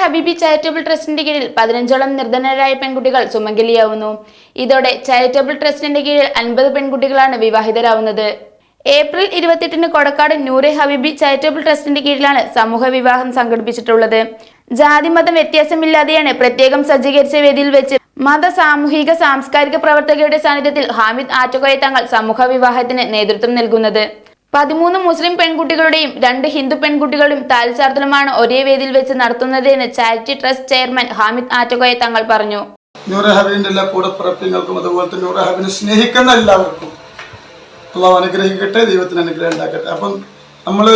ഹബീബി ചാരിറ്റബിൾ ട്രസ്റ്റിന്റെ കീഴിൽ പതിനഞ്ചോളം നിർധനരായ പെൺകുട്ടികൾ സുമംഗലിയാവുന്നു. ഇതോടെ ചാരിറ്റബിൾ ട്രസ്റ്റിന്റെ കീഴിൽ അൻപത് പെൺകുട്ടികളാണ് വിവാഹിതരാവുന്നത്. ഏപ്രിൽ ഇരുപത്തെട്ടിന് കൊടക്കാട് നൂറെ ഹബീബി ചാരിറ്റബിൾ ട്രസ്റ്റിന്റെ കീഴിലാണ് സമൂഹ വിവാഹം സംഘടിപ്പിച്ചിട്ടുള്ളത്. ജാതിമതം വ്യത്യാസമില്ലാതെയാണ് പ്രത്യേകം സജ്ജീകരിച്ച വേദിയിൽ വെച്ച് മത സാമൂഹിക സാംസ്കാരിക പ്രവർത്തകരുടെ സാന്നിധ്യത്തിൽ ഹാമിദ് ആറ്റുകോയ തങ്ങൾ സമൂഹ വിവാഹത്തിന് നേതൃത്വം നൽകുന്നത്. പതിമൂന്ന് മുസ്ലിം പെൺകുട്ടികളുടെയും രണ്ട് ഹിന്ദു പെൺകുട്ടികളുടെയും താൽച്ചാർത്തലുമാണ് ഒരേ വേദിയിൽ വെച്ച് നടത്തുന്നതെന്ന് ചാരിറ്റി ട്രസ്റ്റ് ചെയർമാൻ ഹാമിദ് ആറ്റകോയെ തങ്ങൾ പറഞ്ഞു. ന്യൂറഹബിന്റെ എല്ലാ കൂടപ്പിറപ്പിങ്ങൾക്കും അതുപോലെ തന്നെ ന്യൂറഹബിനെ സ്നേഹിക്കുന്ന എല്ലാവർക്കും അള്ളാഹു അനുഗ്രഹിക്കട്ടെ ദൈവത്തിന് അനുഗ്രഹം ഉണ്ടാക്കട്ടെ. അപ്പം നമ്മൾ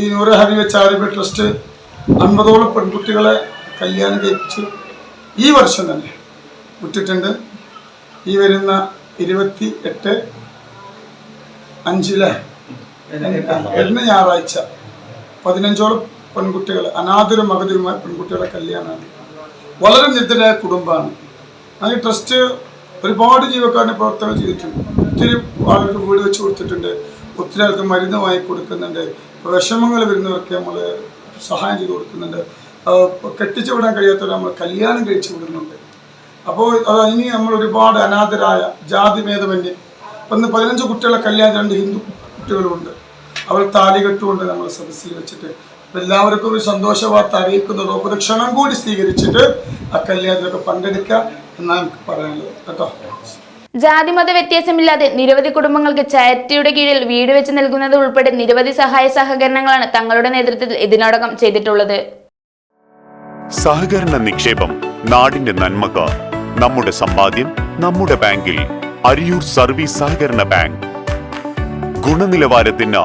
ഈ ന്യൂറഹബി ചാരിറ്റബിൾ ട്രസ്റ്റ് അൻപതോളം പെൺകുട്ടികളെ കല്യാണം കഴിപ്പിച്ച് ഈ വർഷം തന്നെ വിട്ടിട്ടുണ്ട്. ഈ വരുന്ന ഇരുപത്തി എട്ട് അഞ്ചിലെ എന്ന ഞായറാഴ്ച പതിനഞ്ചോളം പെൺകുട്ടികൾ അനാഥരും മകതിരുമായ പെൺകുട്ടികളെ കല്യാണമാണ്. വളരെ നിർദ്ധരായ കുടുംബമാണ്. ആ ട്രസ്റ്റ് ഒരുപാട് ജീവക്കാരന്റെ പ്രവർത്തനം ചെയ്തിട്ടുണ്ട്. ഒത്തിരി ആളുകൾക്ക് വീട് വെച്ച് കൊടുത്തിട്ടുണ്ട്. ഒത്തിരി ആൾക്ക് മരുന്ന് വാങ്ങി കൊടുക്കുന്നുണ്ട്. വിഷമങ്ങൾ വരുന്നവർക്ക് നമ്മൾ സഹായം ചെയ്ത് കൊടുക്കുന്നുണ്ട്. കെട്ടിച്ചു വിടാൻ കഴിയാത്തവർ നമ്മൾ കല്യാണം കഴിച്ചു വിടുന്നുണ്ട്. അപ്പോൾ അത് ഇനി നമ്മൾ ഒരുപാട് അനാഥരായ ജാതി ഭേദമന്യേ. ഒന്ന് പതിനഞ്ച് കുട്ടികളെ കല്യാണം രണ്ട് ഹിന്ദു കുട്ടികളുമുണ്ട് അവർ താലി കെട്ടുകൊണ്ട് നമ്മൾ സദസ്സിൽ വെച്ചിട്ട് എല്ലാവർക്കും ഒരു സന്തോഷ വാർത്ത അറിയിക്കുന്നത്. ഒരു ക്ഷണം കൂടി സ്വീകരിച്ചിട്ട് ആ കല്യാണത്തിലൊക്കെ പങ്കെടുക്കുക എന്നാണ് എനിക്ക് പറയാനുള്ളത്. കേട്ടോ? ജാതിമത വ്യത്യാസമില്ലാതെ നിരവധി കുടുംബങ്ങൾക്ക് ചാരിറ്റിയുടെ കീഴിൽ വീട് വെച്ച് നൽകുന്നത് ഉൾപ്പെടെ നിരവധി സഹായ സഹകരണങ്ങളാണ് തങ്ങളുടെ നേതൃത്വത്തിൽ ഇതിനോടകം ചെയ്തിട്ടുള്ളത്. സഹകരണ നിക്ഷേപം നാടിന്റെ നന്മക്ക് നമ്മുടെ സമ്പാദ്യം നമ്മുടെ ബാങ്കിൽ അരിയൂർ സർവീസ് സഹകരണ ബാങ്ക്. ഗുണനിലവാരത്തിന്